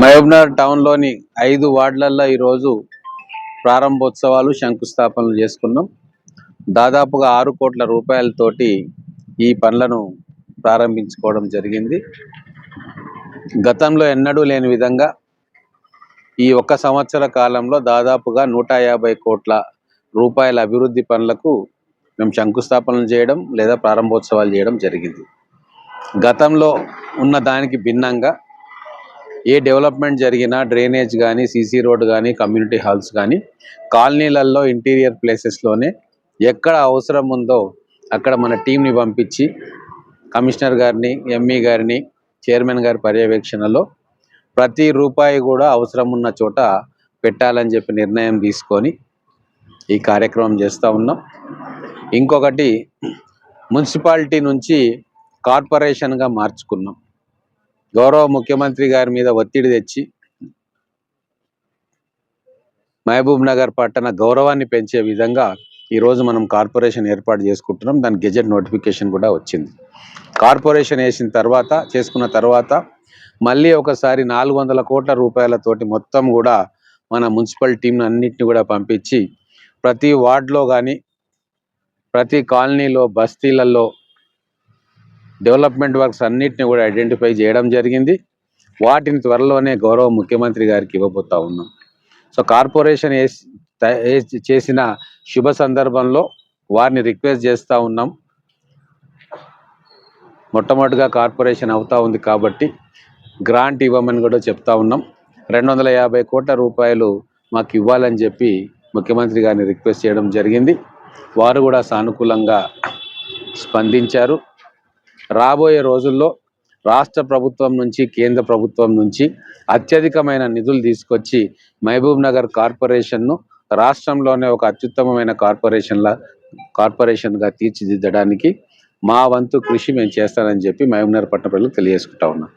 మహబూబ్నగర్ టౌన్లోని ఐదు వార్డులలో ఈరోజు ప్రారంభోత్సవాలు శంకుస్థాపనలు చేసుకున్నాం. దాదాపుగా ఆరు కోట్ల రూపాయలతోటి ఈ పనులను ప్రారంభించుకోవడం జరిగింది. గతంలో ఎన్నడూ లేని విధంగా ఈ ఒక్క సంవత్సర కాలంలో దాదాపుగా నూట యాభై కోట్ల రూపాయల అభివృద్ధి పనులకు మేము శంకుస్థాపనలు చేయడం లేదా ప్రారంభోత్సవాలు చేయడం జరిగింది. గతంలో ఉన్న దానికి భిన్నంగా ఏ డెవలప్మెంట్ జరిగినా డ్రైనేజ్ కానీ సీసీ రోడ్ కానీ కమ్యూనిటీ హాల్స్ కానీ కాలనీలలో ఇంటీరియర్ ప్లేసెస్లోనే ఎక్కడ అవసరం ఉందో అక్కడ మన టీంని పంపించి కమిషనర్ గారిని ఎంఈ గారిని చైర్మన్ గారి పర్యవేక్షణలో ప్రతి రూపాయి కూడా అవసరం ఉన్న చోట పెట్టాలని చెప్పి నిర్ణయం తీసుకొని ఈ కార్యక్రమం చేస్తూ ఉన్నాం. ఇంకొకటి మున్సిపాలిటీ నుంచి కార్పొరేషన్గా మార్చుకున్నాం. గౌరవ ముఖ్యమంత్రి గారి మీద ఒత్తిడి తెచ్చి మహబూబ్ నగర్ పట్టణ గౌరవాన్ని పెంచే విధంగా ఈరోజు మనం కార్పొరేషన్ ఏర్పాటు చేసుకుంటున్నాం. దాని గెజెట్ నోటిఫికేషన్ కూడా వచ్చింది. కార్పొరేషన్ వేసిన తర్వాత చేసుకున్న తర్వాత మళ్ళీ ఒకసారి నాలుగు వందల కోట్ల రూపాయలతోటి మొత్తం కూడా మన మున్సిపల్ టీంను అన్నింటిని కూడా పంపించి ప్రతి వార్డులో కానీ ప్రతి కాలనీలో బస్తీలలో డెవలప్మెంట్ వర్క్స్ అన్నిటిని కూడా ఐడెంటిఫై చేయడం జరిగింది. వాటిని త్వరలోనే గౌరవ ముఖ్యమంత్రి గారికి ఇవ్వబోతా ఉన్నాం. సో కార్పొరేషన్ చేసిన శుభ సందర్భంలో వారిని రిక్వెస్ట్ చేస్తూ ఉన్నాం. మొట్టమొదటిగా కార్పొరేషన్ అవుతా ఉంది కాబట్టి గ్రాంట్ ఇవ్వమని కూడా చెప్తా ఉన్నాం. రెండు వందల యాభై కోట్ల రూపాయలు మాకు ఇవ్వాలని చెప్పి ముఖ్యమంత్రి గారిని రిక్వెస్ట్ చేయడం జరిగింది. వారు కూడా సానుకూలంగా స్పందించారు. రాబోయే రోజుల్లో రాష్ట్ర ప్రభుత్వం నుంచి కేంద్ర ప్రభుత్వం నుంచి అత్యధికమైన నిధులు తీసుకొచ్చి మహబూబ్ నగర్ కార్పొరేషన్ను రాష్ట్రంలోనే ఒక అత్యుత్తమమైన కార్పొరేషన్లా కార్పొరేషన్గా తీర్చిదిద్దడానికి మా వంతు కృషి మేము చేస్తానని చెప్పి మహబూబ్ నగర్ పట్టణ ప్రజలకు తెలియజేసుకుంటా ఉన్నాం.